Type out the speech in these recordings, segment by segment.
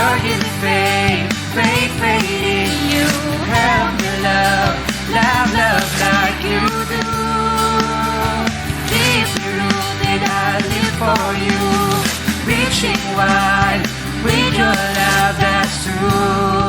Give me faith, faith, faith in you. Help me love, love, love like you do. Deeply rooted, I live for you. Reaching wide with your love that's true.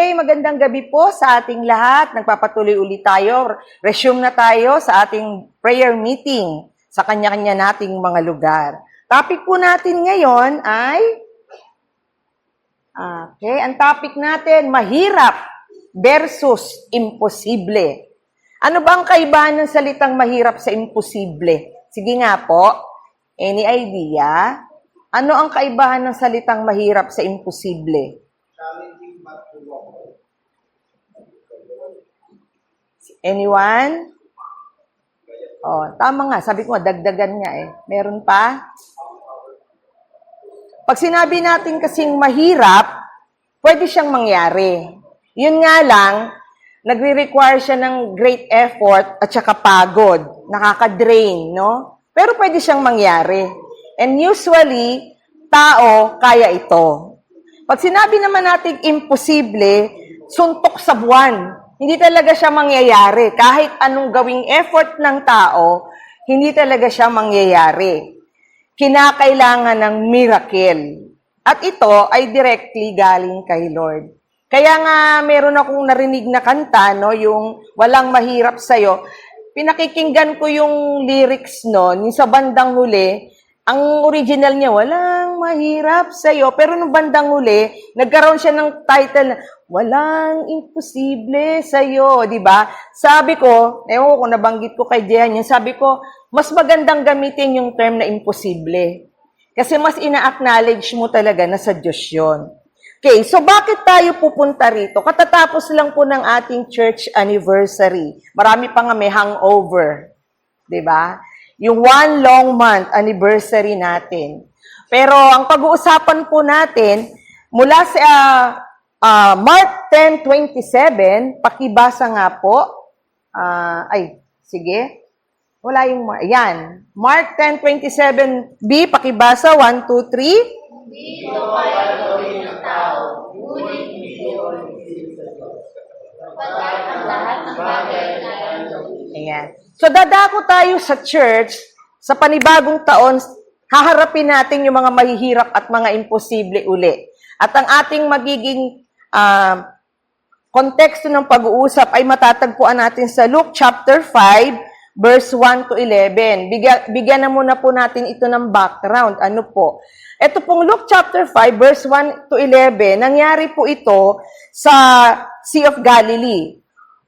Okay, magandang gabi po sa ating lahat. Nagpapatuloy ulit tayo. Resume na tayo sa ating prayer meeting sa kanya-kanya nating mga lugar. Topic po natin ngayon ay Okay, ang topic natin mahirap versus imposible. Ano ba ang kaibahan ng salitang mahirap sa imposible? Sige nga po. Any idea? Ano ang kaibahan ng salitang mahirap sa imposible? Anyone? Oh, tama nga. Sabi ko dagdagan nga eh. Meron pa? Pag sinabi natin kasing mahirap, pwede siyang mangyari. Yun nga lang, nagre-require siya ng great effort at saka pagod. Nakaka-drain, no? Pero pwede siyang mangyari. And usually, tao kaya ito. Pag sinabi naman natin imposible, suntok sa buwan. Hindi talaga siya mangyayari. Kahit anong gawing effort ng tao, hindi talaga siya mangyayari. Kinakailangan ng miracle. At ito ay directly galing kay Lord. Kaya nga meron akong narinig na kanta, no, yung walang mahirap sa'yo. Pinakikinggan ko yung lyrics noon, yung sa bandang huli, ang original niya, walang mahirap sa'yo. Pero nung bandang huli, nagkaroon siya ng title walang imposible sa'yo, di ba? Sabi ko, ewan ko nabanggit ko kay Jehan yun, sabi ko, mas magandang gamitin yung term na imposible. Kasi mas ina-acknowledge mo talaga na sa Diyos yun. Okay, so bakit tayo pupunta rito? Katatapos lang po ng ating church anniversary. Marami pa nga may hangover. ba? Yung one long month anniversary natin. Pero ang pag-uusapan po natin, mula sa ah, ah, Mark 10.27, pakibasa nga po. Ah, ay, sige. Wala yung, Mar- yan. Mark 10.27b, pakibasa, 1, 2, 3. Ayan. So, dadako tayo sa church, sa panibagong taon, haharapin natin yung mga mahihirap at mga imposible uli. At ang ating magiging ah, konteksto ng pag-uusap ay matatagpuan natin sa Luke chapter 5, verse 1 to 11. Bigyan, bigyan na muna po natin ito ng background. Ano po? Ito pong Luke chapter 5, verse 1 to 11, nangyari po ito sa Sea of Galilee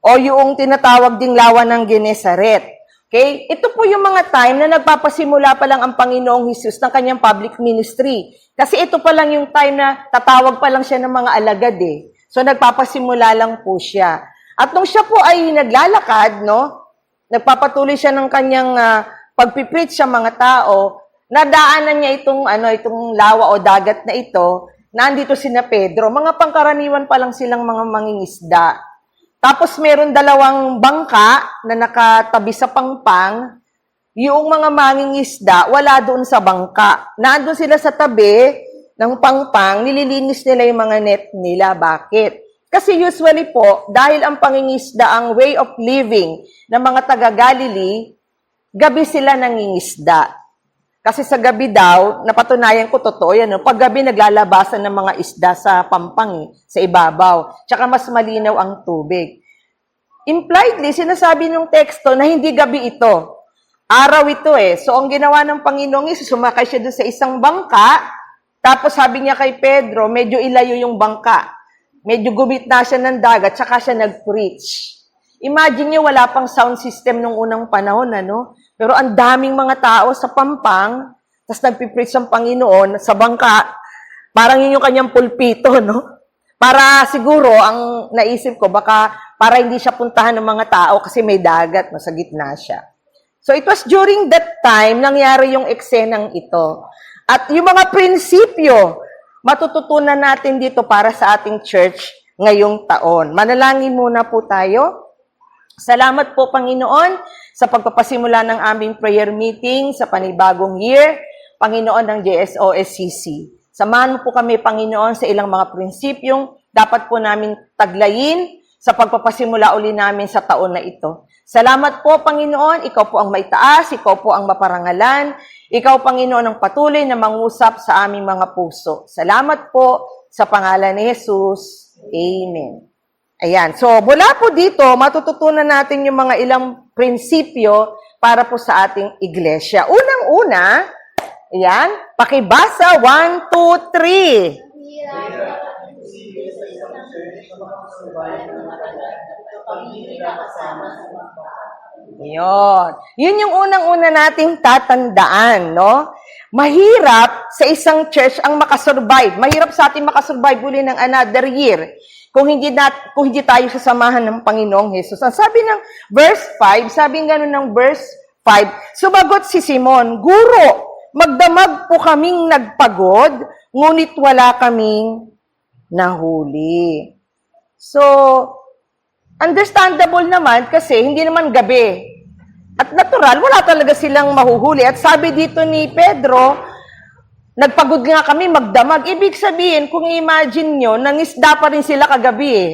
o yung tinatawag ding lawa ng Genesaret. Okay? Ito po yung mga time na nagpapasimula pa lang ang Panginoong Hesus ng kanyang public ministry. Kasi ito pa lang yung time na tatawag pa lang siya ng mga alagad eh. So nagpapasimula lang po siya. At nung siya po ay naglalakad, no, nagpapatuloy siya ng kanyang uh, pagpipreach sa mga tao, nadaanan niya itong ano itong lawa o dagat na ito, nandito si na Pedro. Mga pangkaraniwan pa lang silang mga mangingisda. Tapos meron dalawang bangka na nakatabi sa pangpang. Yung mga mangingisda, wala doon sa bangka. Nandun sila sa tabi ng pangpang, nililinis nila yung mga net nila. Bakit? Kasi usually po, dahil ang pangingisda ang way of living ng mga taga-Galilee, gabi sila nangingisda. Kasi sa gabi daw, napatunayan ko totoo yan, no? pag gabi naglalabasan ng mga isda sa pampang, eh, sa ibabaw. Tsaka mas malinaw ang tubig. Impliedly, sinasabi ng teksto na hindi gabi ito. Araw ito eh. So, ang ginawa ng Panginoong Isus, sumakay siya doon sa isang bangka, tapos sabi niya kay Pedro, medyo ilayo yung bangka. Medyo gumit na siya ng dagat, tsaka siya nag-preach. Imagine niyo, wala pang sound system nung unang panahon, ano? Pero ang daming mga tao sa pampang, tapos nagpipreach ang Panginoon sa bangka, parang yun yung kanyang pulpito, no? Para siguro, ang naisip ko, baka para hindi siya puntahan ng mga tao kasi may dagat, nasa gitna siya. So it was during that time nangyari yung eksenang ito. At yung mga prinsipyo, matututunan natin dito para sa ating church ngayong taon. Manalangin muna po tayo. Salamat po, Panginoon, sa pagpapasimula ng aming prayer meeting sa panibagong year, Panginoon ng JSOSCC. Samahan mo po kami, Panginoon, sa ilang mga prinsipyong dapat po namin taglayin sa pagpapasimula uli namin sa taon na ito. Salamat po, Panginoon. Ikaw po ang may taas, ikaw po ang maparangalan. Ikaw, Panginoon, ang patuloy na mangusap sa aming mga puso. Salamat po sa pangalan ni Jesus. Amen. Ayan. So, mula po dito, matututunan natin yung mga ilang prinsipyo para po sa ating iglesia. Unang-una, ayan, pakibasa, one, two, three. Yun. Yun yung unang-una nating tatandaan, no? Mahirap sa isang church ang makasurvive. Mahirap sa ating makasurvive uli ng another year kung hindi nat kung hindi tayo sasamahan ng Panginoong Hesus. Ang sabi ng verse 5, sabi nga ng verse 5, sumagot si Simon, Guro, magdamag po kaming nagpagod, ngunit wala kaming nahuli. So, understandable naman kasi hindi naman gabi. At natural, wala talaga silang mahuhuli. At sabi dito ni Pedro, nagpagod nga kami magdamag. Ibig sabihin, kung imagine nyo, nangisda pa rin sila kagabi eh.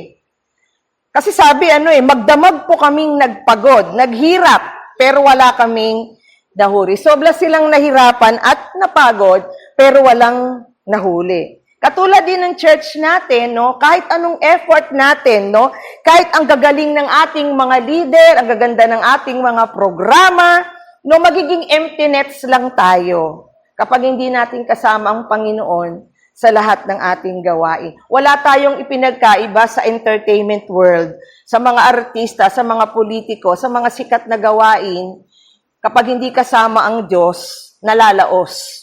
Kasi sabi ano eh, magdamag po kaming nagpagod, naghirap, pero wala kaming nahuri. Sobra silang nahirapan at napagod, pero walang nahuli. Katulad din ng church natin, no, kahit anong effort natin, no, kahit ang gagaling ng ating mga leader, ang gaganda ng ating mga programa, no, magiging empty nets lang tayo kapag hindi natin kasama ang Panginoon sa lahat ng ating gawain. Wala tayong ipinagkaiba sa entertainment world, sa mga artista, sa mga politiko, sa mga sikat na gawain, kapag hindi kasama ang Diyos, nalalaos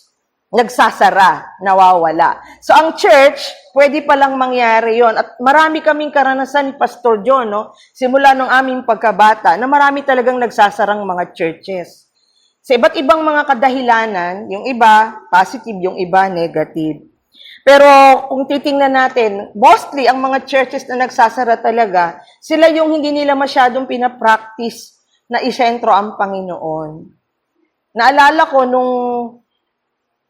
nagsasara, nawawala. So, ang church, pwede palang mangyari yon At marami kaming karanasan ni Pastor John, no? simula nung aming pagkabata, na marami talagang nagsasarang mga churches. Sa iba't ibang mga kadahilanan, yung iba, positive, yung iba, negative. Pero kung titingnan natin, mostly ang mga churches na nagsasara talaga, sila yung hindi nila masyadong pinapractice na isentro ang Panginoon. Naalala ko nung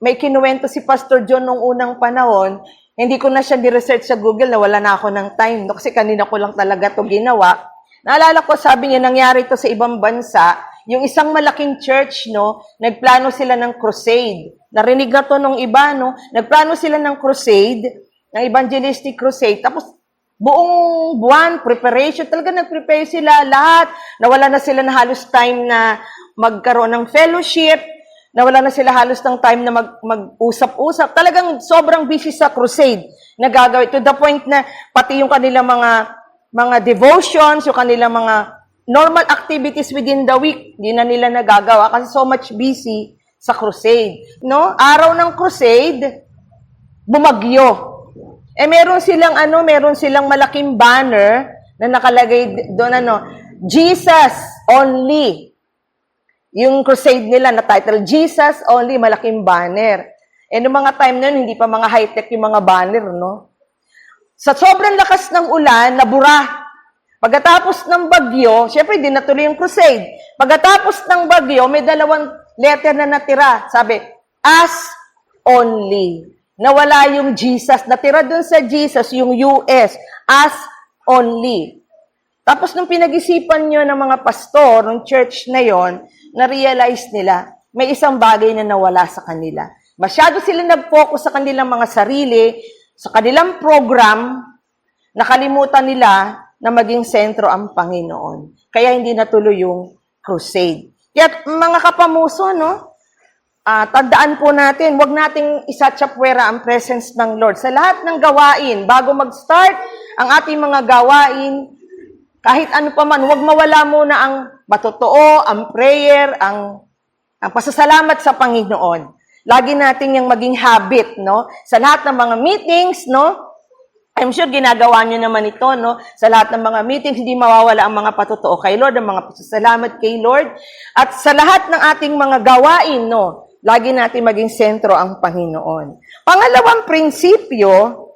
may kinuwento si Pastor John nung unang panahon, hindi ko na siya di-research sa Google na wala na ako ng time. No? Kasi kanina ko lang talaga to ginawa. Naalala ko, sabi niya, nangyari to sa ibang bansa. Yung isang malaking church, no, nagplano sila ng crusade. Narinig na to nung iba, no? Nagplano sila ng crusade, ng evangelistic crusade. Tapos, buong buwan, preparation, talaga nag-prepare sila lahat. Nawala na sila na halos time na magkaroon ng fellowship, nawala na sila halos ng time na mag, mag-usap-usap. Talagang sobrang busy sa crusade na gagawin. To the point na pati yung kanilang mga mga devotions, yung kanilang mga normal activities within the week, hindi na nila nagagawa kasi so much busy sa crusade. No? Araw ng crusade, bumagyo. Eh meron silang ano, meron silang malaking banner na nakalagay doon ano, Jesus only. Yung crusade nila na title, Jesus Only, malaking banner. Eh, noong mga time yun, hindi pa mga high-tech yung mga banner, no? Sa sobrang lakas ng ulan, nabura. Pagkatapos ng bagyo, syempre, di natuloy yung crusade. Pagkatapos ng bagyo, may dalawang letter na natira. Sabi, as only. Nawala yung Jesus. Natira dun sa Jesus, yung US, as only. Tapos nung pinag-isipan nyo ng mga pastor, ng church na yon, na-realize nila, may isang bagay na nawala sa kanila. Masyado sila nag-focus sa kanilang mga sarili, sa kanilang program, nakalimutan nila na maging sentro ang Panginoon. Kaya hindi natuloy yung crusade. Kaya mga kapamuso, no? Ah, tandaan po natin, wag nating isatsapwera ang presence ng Lord sa lahat ng gawain. Bago mag-start ang ating mga gawain, kahit ano pa man, huwag mawala muna ang matotoo, ang prayer, ang, ang pasasalamat sa Panginoon. Lagi natin yung maging habit, no? Sa lahat ng mga meetings, no? I'm sure ginagawa nyo naman ito, no? Sa lahat ng mga meetings, hindi mawawala ang mga patotoo kay Lord, ang mga pasasalamat kay Lord. At sa lahat ng ating mga gawain, no? Lagi natin maging sentro ang Panginoon. Pangalawang prinsipyo,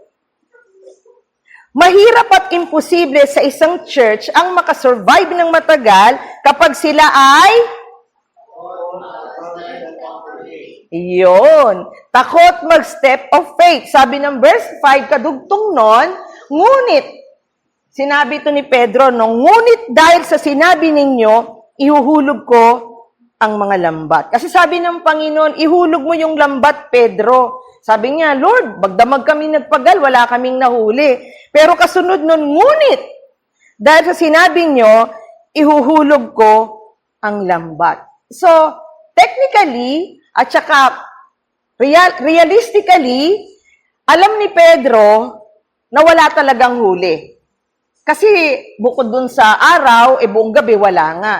mahirap at imposible sa isang church ang makasurvive ng matagal kapag sila ay Iyon. Takot mag-step of faith. Sabi ng verse 5, kadugtong nun, ngunit, sinabi ito ni Pedro, no, ngunit dahil sa sinabi ninyo, ihuhulog ko ang mga lambat. Kasi sabi ng Panginoon, ihulog mo yung lambat, Pedro. Sabi niya, Lord, bagdamag kami nagpagal, wala kaming nahuli. Pero kasunod nun, ngunit, dahil sa sinabi nyo, ihuhulog ko ang lambat. So, technically, at saka real, realistically, alam ni Pedro na wala talagang huli. Kasi bukod dun sa araw, e buong gabi wala nga.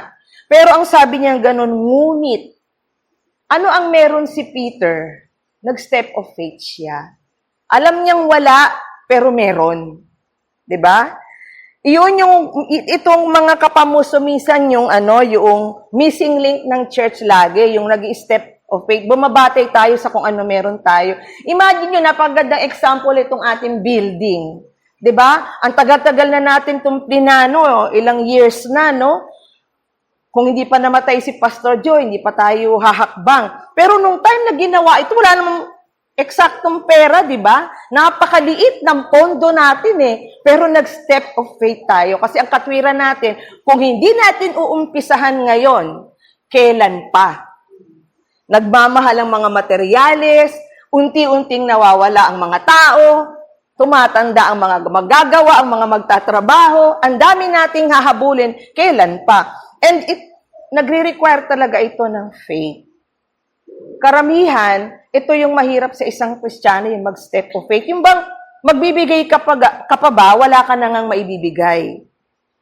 Pero ang sabi niya ganun, ngunit, ano ang meron si Peter? Nag-step of faith siya. Alam niyang wala, pero meron. ba? Iyon yung itong mga kapamuso yung ano, yung missing link ng church lagi, yung nag-step of faith. Bumabatay tayo sa kung ano meron tayo. Imagine nyo, napagandang example itong ating building. 'Di ba? Ang tagal-tagal na natin itong plinano, ilang years na, no? Kung hindi pa namatay si Pastor Joe, hindi pa tayo hahakbang. Pero nung time na ginawa ito, wala namang eksaktong pera, di ba? Napakaliit ng pondo natin eh. Pero nag-step of faith tayo. Kasi ang katwiran natin, kung hindi natin uumpisahan ngayon, kailan pa? Nagmamahal ang mga materyales, unti-unting nawawala ang mga tao, tumatanda ang mga magagawa, ang mga magtatrabaho, ang dami nating hahabulin, kailan pa? And it, nagre-require talaga ito ng faith. Karamihan, ito yung mahirap sa isang Kristiyano, yung mag-step of faith. Yung bang magbibigay ka pa, ka pa ba, wala ka na ngang maibibigay.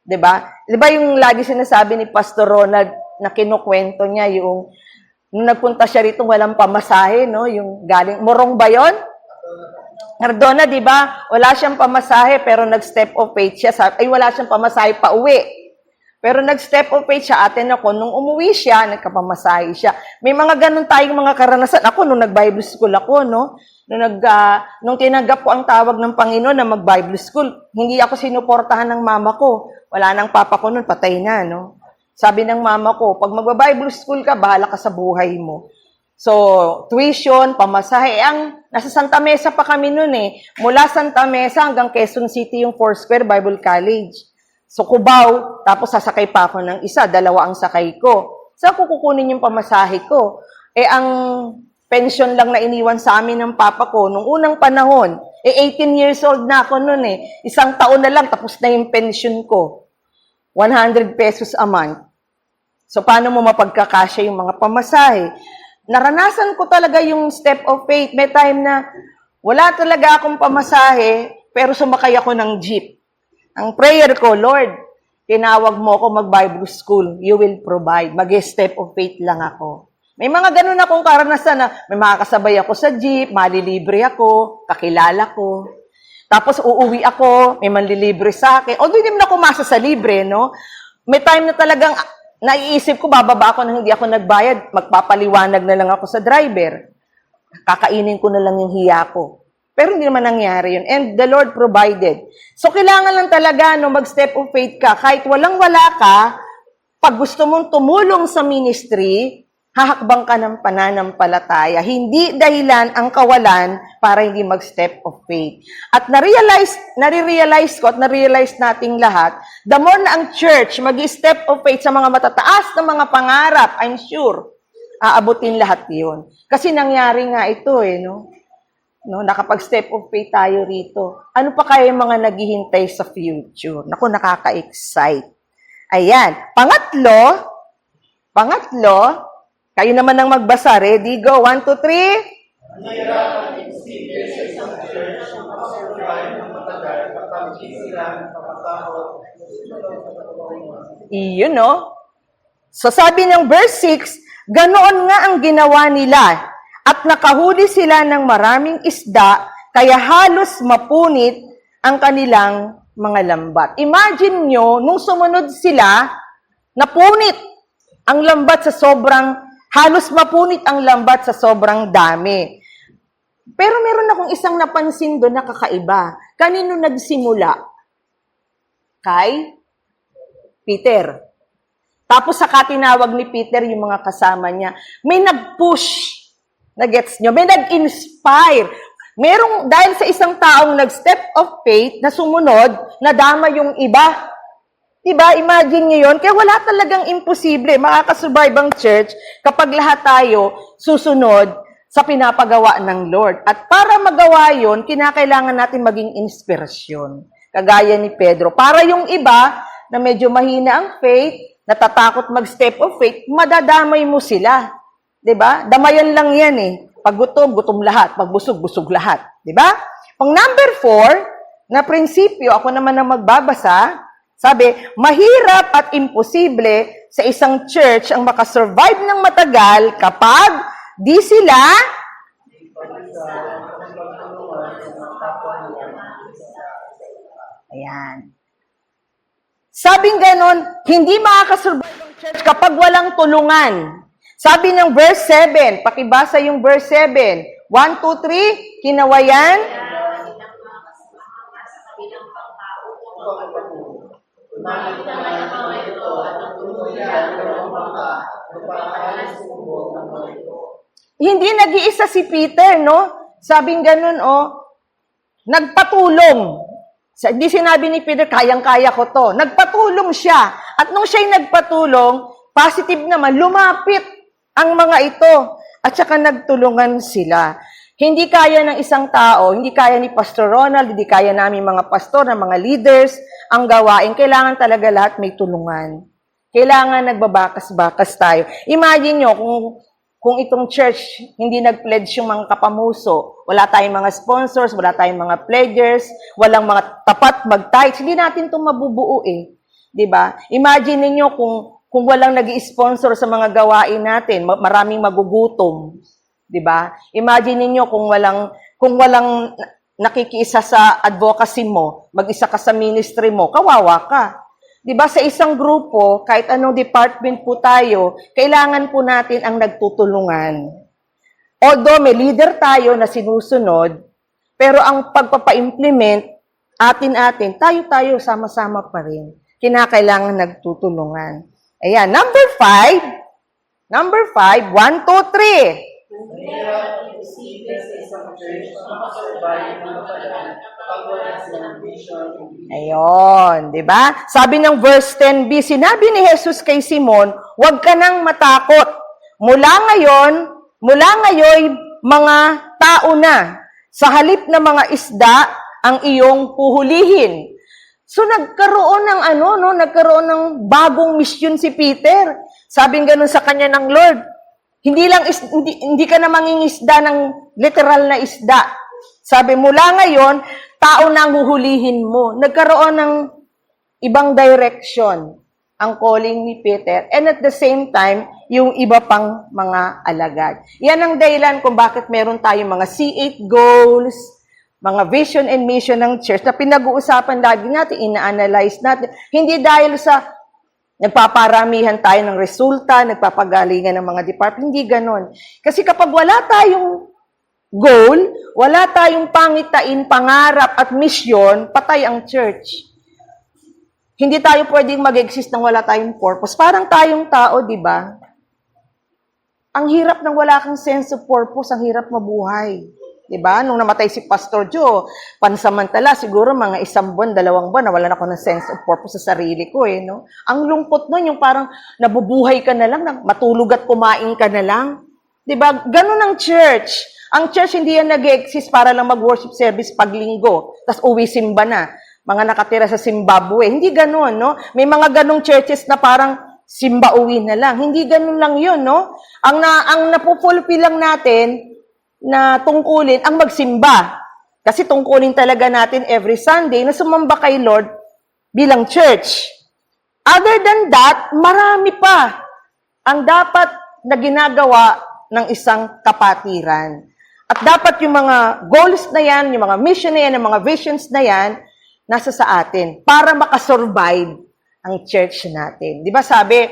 'Di ba? 'Di ba yung lagi sinasabi ni Pastor Ronald na kinukwento niya yung nung nagpunta siya rito walang pamasahe, no? Yung galing Morong ba 'yon? Nardona, 'di ba? Wala siyang pamasahe pero nag-step of faith siya. Sa, ay wala siyang pamasahe pa uwi. Pero nag-step of faith siya, atin ako, nung umuwi siya, nagkapamasahe siya. May mga ganun tayong mga karanasan. Ako, nung nag-Bible school ako, no? Nung, nag, ah, nung tinanggap ko ang tawag ng Panginoon na mag-Bible school, hindi ako sinuportahan ng mama ko. Wala nang papa ko nun, patay na, no? Sabi ng mama ko, pag magba-Bible school ka, bahala ka sa buhay mo. So, tuition, pamasahe. Eh, ang nasa Santa Mesa pa kami noon eh. Mula Santa Mesa hanggang Quezon City yung Foursquare Bible College. So, Cubao, tapos sasakay pa ako ng isa, dalawa ang sakay ko. Saan ko kukunin yung pamasahe ko? Eh, ang pension lang na iniwan sa amin ng papa ko nung unang panahon, eh, 18 years old na ako noon eh. Isang taon na lang, tapos na yung pension ko. 100 pesos a month. So, paano mo mapagkakasya yung mga pamasahe? Naranasan ko talaga yung step of faith. May time na wala talaga akong pamasahe, pero sumakay ako ng jeep. Ang prayer ko, Lord, tinawag mo ako mag-Bible school. You will provide. Mag-step of faith lang ako. May mga ganun akong karanasan na may makakasabay ako sa jeep, malilibre ako, kakilala ko. Tapos uuwi ako, may manlilibre sa akin. Although hindi naman ako masa sa libre, no? May time na talagang naiisip ko, bababa ako nang hindi ako nagbayad, magpapaliwanag na lang ako sa driver. Kakainin ko na lang yung hiya ko. Pero hindi naman nangyari yun. And the Lord provided. So, kailangan lang talaga no, mag-step of faith ka. Kahit walang-wala ka, pag gusto mong tumulong sa ministry, hahakbang ka ng pananampalataya. Hindi dahilan ang kawalan para hindi mag-step of faith. At na-realize, nare-realize ko at na-realize nating lahat, the more na ang church mag-step of faith sa mga matataas na mga pangarap, I'm sure, aabutin lahat yun. Kasi nangyari nga ito eh, no? No, nakapag-step of faith tayo rito. Ano pa kaya yung mga naghihintay sa future? Naku, nakaka-excite. Ayan. Pangatlo, pangatlo, kayo naman ang magbasa. Ready, go. One, two, three. Iyon, no? So sabi ng verse 6, ganoon nga ang ginawa nila at nakahuli sila ng maraming isda, kaya halos mapunit ang kanilang mga lambat. Imagine nyo, nung sumunod sila, napunit ang lambat sa sobrang, halos mapunit ang lambat sa sobrang dami. Pero meron akong isang napansin doon na kakaiba. Kanino nagsimula? Kay Peter. Tapos saka tinawag ni Peter yung mga kasama niya. May nag-push. Na-gets nyo? May nag-inspire. Merong, dahil sa isang taong nag-step of faith na sumunod, nadama yung iba. Diba? Imagine nyo yun. Kaya wala talagang imposible. Makakasurvive ang church kapag lahat tayo susunod sa pinapagawa ng Lord. At para magawa yon, kinakailangan natin maging inspirasyon. Kagaya ni Pedro. Para yung iba na medyo mahina ang faith, natatakot mag-step of faith, madadamay mo sila. ba? Damayan lang 'yan eh. Pag gutom, gutom lahat. Pag busog, busog lahat. ba? Pang number four, na prinsipyo, ako naman ang magbabasa, sabi, mahirap at imposible sa isang church ang makasurvive ng matagal kapag di sila Ayan. Sabing ganon, hindi makakasurvive ang church kapag walang tulungan. Sabi ng verse 7, pakibasa yung verse 7. 1, 2, 3, kinawayan. Hindi nag-iisa si Peter, no? Sabing ganun, oh, nagpatulong. Hindi sinabi ni Peter, kayang-kaya ko to. Nagpatulong siya. At nung siya'y nagpatulong, positive naman, lumapit ang mga ito. At saka nagtulungan sila. Hindi kaya ng isang tao, hindi kaya ni Pastor Ronald, hindi kaya namin mga pastor, ng mga leaders, ang gawain. Kailangan talaga lahat may tulungan. Kailangan nagbabakas-bakas tayo. Imagine nyo, kung kung itong church hindi nag-pledge yung mga kapamuso, wala tayong mga sponsors, wala tayong mga pledgers, walang mga tapat mag-tithes, hindi natin itong mabubuo eh. ba? Imagine niyo kung kung walang nag-sponsor sa mga gawain natin, ma- maraming magugutom. 'Di ba? Imagine niyo kung walang kung walang na- nakikiisa sa advocacy mo, mag-isa ka sa ministry mo, kawawa ka. 'Di ba sa isang grupo, kahit anong department po tayo, kailangan po natin ang nagtutulungan. Although may leader tayo na sinusunod, pero ang pagpapa-implement, atin-atin, tayo-tayo sama-sama pa rin. Kinakailangan nagtutulungan. Ayan, number five. Number five, one, two, three. Ayon, di ba? Sabi ng verse 10b, sinabi ni Jesus kay Simon, huwag ka nang matakot. Mula ngayon, mula ngayon, mga tao na, sa halip na mga isda, ang iyong puhulihin. So nagkaroon ng ano, no, nagkaroon ng bagong mission si Peter. Sabing ganun sa kanya ng Lord, hindi lang is, hindi, hindi ka na mangingisda ng literal na isda. Sabi mula ngayon, tao na ang huhulihin mo. Nagkaroon ng ibang direction ang calling ni Peter and at the same time, yung iba pang mga alagad. Yan ang dahilan kung bakit meron tayong mga C8 goals, mga vision and mission ng church na pinag-uusapan lagi natin, ina-analyze natin. Hindi dahil sa nagpaparamihan tayo ng resulta, nagpapagalingan ng mga department, hindi ganon. Kasi kapag wala tayong goal, wala tayong pangitain, pangarap at misyon, patay ang church. Hindi tayo pwedeng mag-exist nang wala tayong purpose. Parang tayong tao, di ba? Ang hirap nang wala kang sense of purpose, ang hirap mabuhay. Di ba? Nung namatay si Pastor Joe, pansamantala, siguro mga isang buwan, dalawang buwan, nawalan ako ng sense of purpose sa sarili ko eh, no? Ang lungkot nun, yung parang nabubuhay ka na lang, matulog at kumain ka na lang. Di ba? Ganun ang church. Ang church hindi yan nag-exist para lang mag-worship service pag linggo, tapos uwi simba na. Mga nakatira sa Zimbabwe. Hindi ganun, no? May mga ganong churches na parang simba uwi na lang. Hindi ganun lang yun, no? Ang, na, ang napupulpi lang natin na tungkulin ang magsimba. Kasi tungkulin talaga natin every Sunday na sumamba kay Lord bilang church. Other than that, marami pa ang dapat na ginagawa ng isang kapatiran. At dapat yung mga goals na yan, yung mga mission na yan, yung mga visions na yan, nasa sa atin para makasurvive ang church natin. Di ba sabi,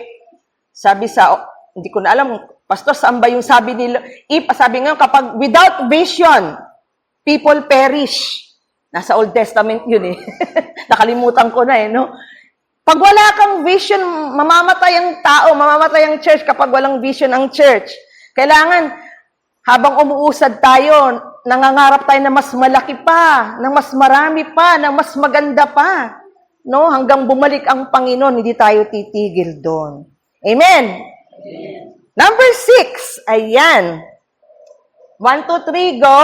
sabi sa, hindi ko na alam, pastor, saan ba yung sabi nila? If, sabi nga, kapag without vision, people perish. Nasa Old Testament yun eh. Nakalimutan ko na eh, no? Pag wala kang vision, mamamatay ang tao, mamamatay ang church kapag walang vision ang church. Kailangan, habang umuusad tayo, nangangarap tayo na mas malaki pa, ng mas marami pa, ng mas maganda pa. No? Hanggang bumalik ang Panginoon, hindi tayo titigil doon. Amen? Number six, ayan. One, two, three, go.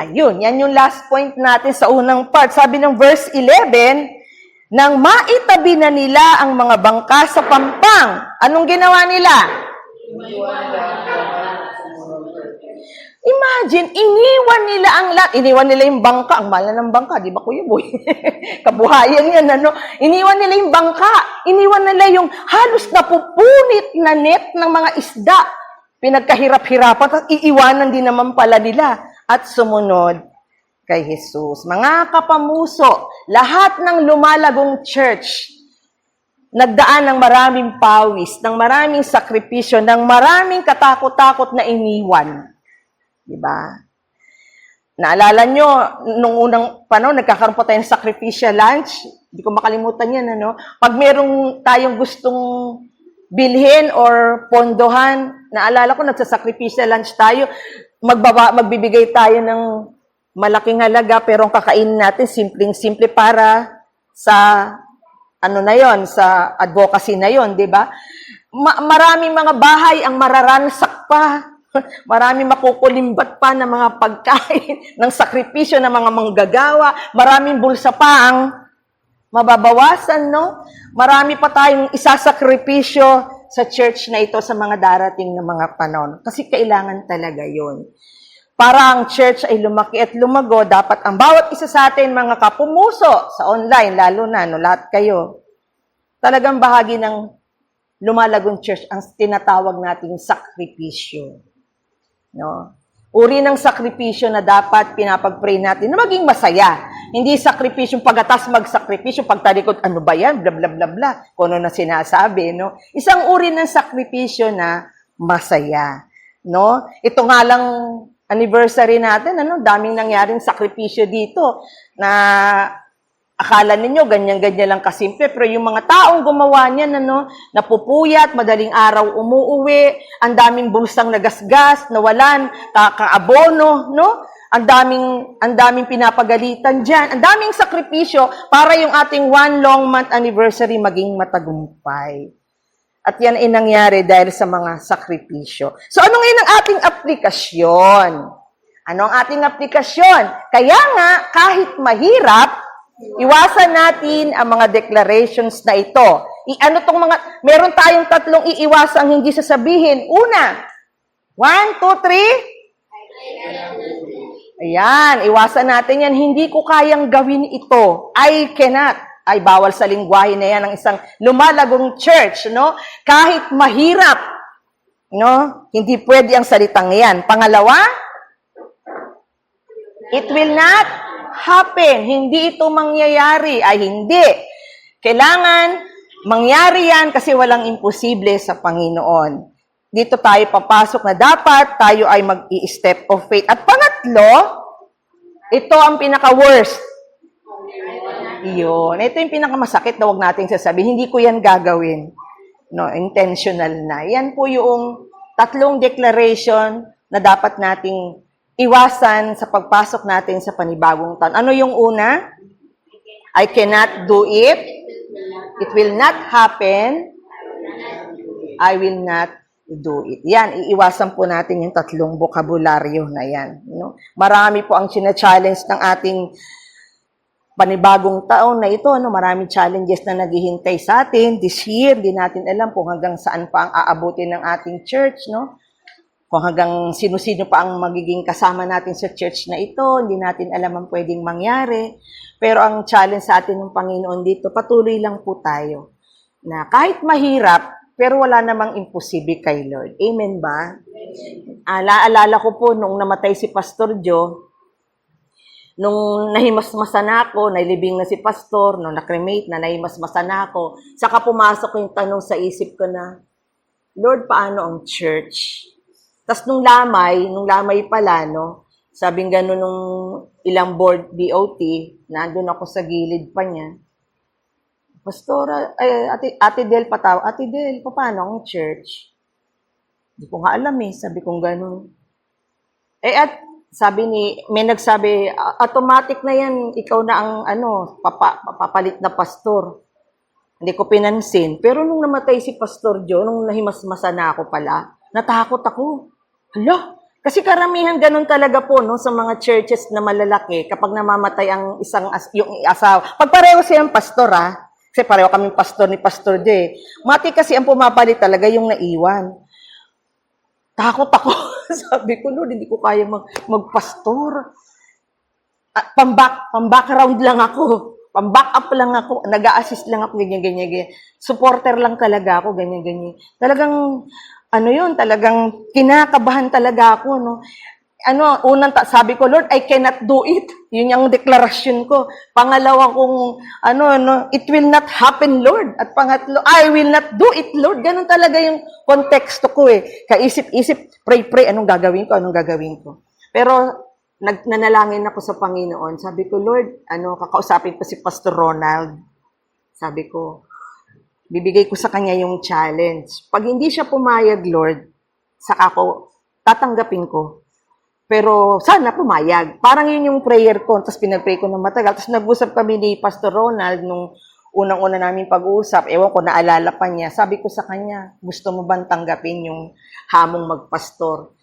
Ayun, yan yung last point natin sa unang part. Sabi ng verse 11, nang maitabi na nila ang mga bangka sa pampang, anong ginawa nila? Imagine, iniwan nila ang lahat. Iniwan nila yung bangka. Ang mahal ng bangka, di ba Kuya Boy? Kabuhayan yan, ano? Iniwan nila yung bangka. Iniwan nila yung halos napupunit na net ng mga isda. Pinagkahirap-hirapan, at iiwanan din naman pala nila at sumunod kay Jesus. Mga kapamuso, lahat ng lumalagong church, nagdaan ng maraming pawis, ng maraming sakripisyo, ng maraming katakot-takot na iniwan. Di ba? Naalala nyo, nung unang panahon, nagkakaroon po tayo ng sacrificial lunch. Hindi ko makalimutan yan, ano? Pag merong tayong gustong bilhin or pondohan, naalala ko, nagsasacrificial lunch tayo, magbaba, magbibigay tayo ng malaking halaga, pero ang kakainin natin, simpleng-simple para sa, ano na yon sa advocacy na yon di ba? Ma- maraming mga bahay ang mararansak pa. Marami makukulimbat pa ng mga pagkain, ng sakripisyo ng mga manggagawa. Maraming bulsa pa ang mababawasan, no? Marami pa tayong isasakripisyo sa church na ito sa mga darating na mga panahon. Kasi kailangan talaga yon. Para ang church ay lumaki at lumago, dapat ang bawat isa sa atin, mga kapumuso, sa online, lalo na, no, lahat kayo, talagang bahagi ng lumalagong church ang tinatawag nating sakripisyo. No? Uri ng sakripisyo na dapat pinapag-pray natin na maging masaya. Hindi sakripisyo pagatas magsakripisyo, pagtalikod, ano ba yan? Bla, bla, bla, bla. Kung ano na sinasabi, no? Isang uri ng sakripisyo na masaya. No? Ito nga lang anniversary natin, ano? Daming nangyaring sakripisyo dito na akala ninyo ganyan-ganyan lang kasimple, pero yung mga taong gumawa niyan, ano, napupuyat, madaling araw umuuwi, ang daming bulsang nagasgas, nawalan, kakaabono, no? Ang daming, ang daming pinapagalitan dyan, ang daming sakripisyo para yung ating one long month anniversary maging matagumpay. At yan ay nangyari dahil sa mga sakripisyo. So ano ngayon ang ating aplikasyon? Ano ang ating aplikasyon? Kaya nga, kahit mahirap, Iwasan natin ang mga declarations na ito. I-ano tong mga, meron tayong tatlong iiwasang hindi sasabihin. Una, one, two, three. Ayan, iwasan natin yan. Hindi ko kayang gawin ito. I cannot. Ay, bawal sa lingwahe na yan ng isang lumalagong church, no? Kahit mahirap, no? Hindi pwede ang salitang yan. Pangalawa, it will not happen. Hindi ito mangyayari. Ay, hindi. Kailangan mangyari yan kasi walang imposible sa Panginoon. Dito tayo papasok na dapat tayo ay mag-i-step of faith. At pangatlo, ito ang pinaka-worst. Yun. Ito yung pinakamasakit na huwag nating sasabihin. Hindi ko yan gagawin. No, intentional na. Yan po yung tatlong declaration na dapat nating iwasan sa pagpasok natin sa panibagong taon. Ano yung una? I cannot do it. It will not happen. I will not do it. Yan, iiwasan po natin yung tatlong bokabularyo na yan. No? Marami po ang challenge ng ating panibagong taon na ito, ano, maraming challenges na naghihintay sa atin this year. Hindi natin alam kung hanggang saan pa ang aabutin ng ating church, no? Kung hanggang sino-sino pa ang magiging kasama natin sa church na ito, hindi natin alam ang pwedeng mangyari. Pero ang challenge sa atin ng Panginoon dito, patuloy lang po tayo. Na kahit mahirap, pero wala namang imposible kay Lord. Amen ba? Alaalala ko po nung namatay si Pastor Joe, nung nahimasmasan na ako, nailibing na si Pastor, nung nakremate na, nahimasmasan na ako, saka pumasok yung tanong sa isip ko na, Lord, paano ang church? Tapos nung lamay, nung lamay pala, no, sabing gano'n nung ilang board DOT, nandun ako sa gilid pa niya. Pastora, ay, ate, ate Del pataw, ate Del, paano ang church? Hindi ko nga alam eh, sabi kong gano'n. Eh at sabi ni, may nagsabi, "A- automatic na yan, ikaw na ang ano, papa, papalit na pastor. Hindi ko pinansin. Pero nung namatay si Pastor Joe, nung nahimasmasa na ako pala, natakot ako. Hala, kasi karamihan ganun talaga po no, sa mga churches na malalaki kapag namamatay ang isang as, yung asawa. Pag pareho siyang pastor ah, kasi pareho kaming pastor ni Pastor Joe. Mati kasi ang pumapalit talaga yung naiwan. Takot ako. Sabi ko, Lord, hindi ko kaya mag, magpastor. Ah, pambak, pang-background lang ako. Pang-back up lang ako. nag assist lang ako, ganyan, ganyan, ganyan. Supporter lang talaga ako, ganyan, ganyan. Talagang, ano yun, talagang kinakabahan talaga ako, no. Ano, unang sabi ko, Lord, I cannot do it. Yun yung deklarasyon ko. Pangalawa kong, ano, no, it will not happen, Lord. At pangatlo, I will not do it, Lord. Ganun talaga yung konteksto ko eh. Kaisip-isip, pray-pray, anong gagawin ko, anong gagawin ko. Pero, nag, nanalangin ako sa Panginoon. Sabi ko, Lord, ano, kakausapin ko si Pastor Ronald. Sabi ko, bibigay ko sa kanya yung challenge. Pag hindi siya pumayag, Lord, saka ko, tatanggapin ko. Pero sana pumayag. Parang yun yung prayer ko. Tapos pinag-pray ko ng matagal. Tapos nag-usap kami ni Pastor Ronald nung unang-una namin pag-uusap. Ewan ko, naalala pa niya. Sabi ko sa kanya, gusto mo bang tanggapin yung hamong magpastor?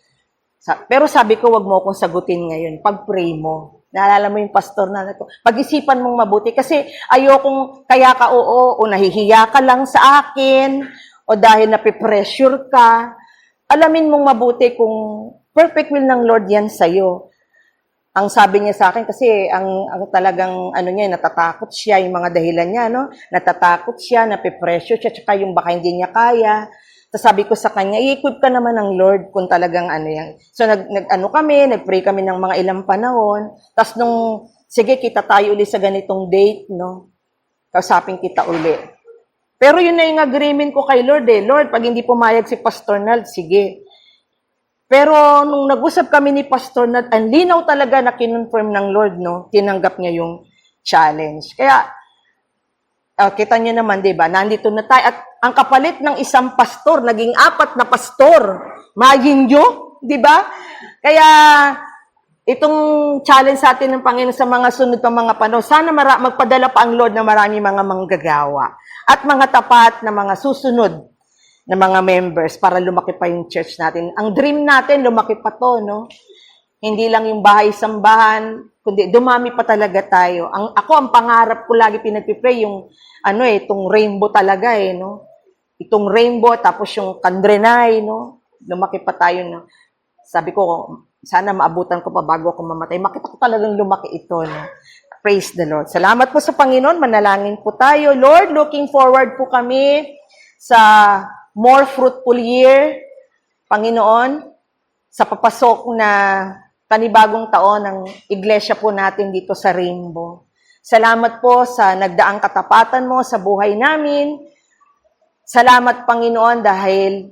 Sa- pero sabi ko, wag mo akong sagutin ngayon. Pag-pray mo. Naalala mo yung pastor na ko. Pag-isipan mong mabuti. Kasi ayokong kaya ka oo o nahihiya ka lang sa akin o dahil napipressure ka. Alamin mong mabuti kung perfect will ng Lord yan sa'yo. Ang sabi niya sa akin, kasi ang, ang talagang ano niya, natatakot siya, yung mga dahilan niya, no? Natatakot siya, napipressure siya, tsaka yung baka hindi niya kaya. Tapos sabi ko sa kanya, i-equip ka naman ng Lord kung talagang ano yan. So nag, nag ano kami, nag-pray kami ng mga ilang panahon. Tapos nung, sige, kita tayo uli sa ganitong date, no? Kausapin kita uli. Pero yun na yung agreement ko kay Lord eh. Lord, pag hindi pumayag si Pastor Nald, sige. Pero nung nag-usap kami ni Pastor Nald, ang linaw talaga na kinonfirm ng Lord, no? Tinanggap niya yung challenge. Kaya, Ah, kita niyo naman, di ba? Nandito na tayo. At ang kapalit ng isang pastor, naging apat na pastor. Maging nyo, di ba? Kaya, itong challenge sa atin ng Panginoon sa mga sunod pa mga panahon, sana mara- magpadala pa ang Lord na marami mga manggagawa at mga tapat na mga susunod na mga members para lumaki pa yung church natin. Ang dream natin, lumaki pa to, no? Hindi lang yung bahay-sambahan, kundi dumami pa talaga tayo. Ang, ako, ang pangarap ko lagi pinagpipray, yung ano eh, itong rainbow talaga eh, no? Itong rainbow, tapos yung kandrenay, no? Lumaki pa tayo, no? Sabi ko, sana maabutan ko pa bago ako mamatay. Makita ko talagang lumaki ito, no? Praise the Lord. Salamat po sa Panginoon. Manalangin po tayo. Lord, looking forward po kami sa more fruitful year. Panginoon, sa papasok na panibagong taon ng iglesia po natin dito sa Rainbow. Salamat po sa nagdaang katapatan mo sa buhay namin. Salamat, Panginoon, dahil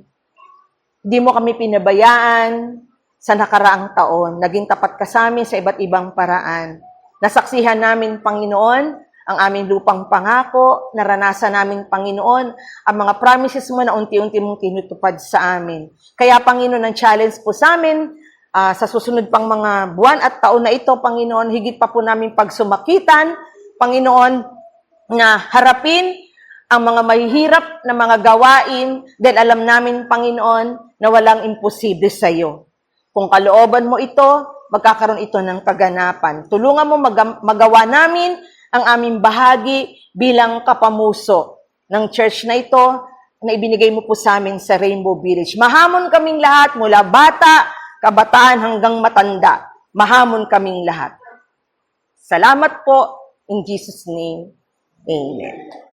di mo kami pinabayaan sa nakaraang taon. Naging tapat ka sa amin sa iba't ibang paraan. Nasaksihan namin, Panginoon, ang aming lupang pangako, naranasan namin, Panginoon, ang mga promises mo na unti-unti mong tinutupad sa amin. Kaya, Panginoon, ang challenge po sa amin, ah, sa susunod pang mga buwan at taon na ito, Panginoon, higit pa po namin pagsumakitan, Panginoon, na harapin ang mga mahihirap na mga gawain dahil alam namin, Panginoon, na walang imposible sa iyo. Kung kalooban mo ito, magkakaroon ito ng kaganapan. Tulungan mo mag- magawa namin ang aming bahagi bilang kapamuso ng church na ito na ibinigay mo po sa amin sa Rainbow Village. Mahamon kaming lahat mula bata, kabataan hanggang matanda. Mahamon kaming lahat. Salamat po in Jesus' name. Amen.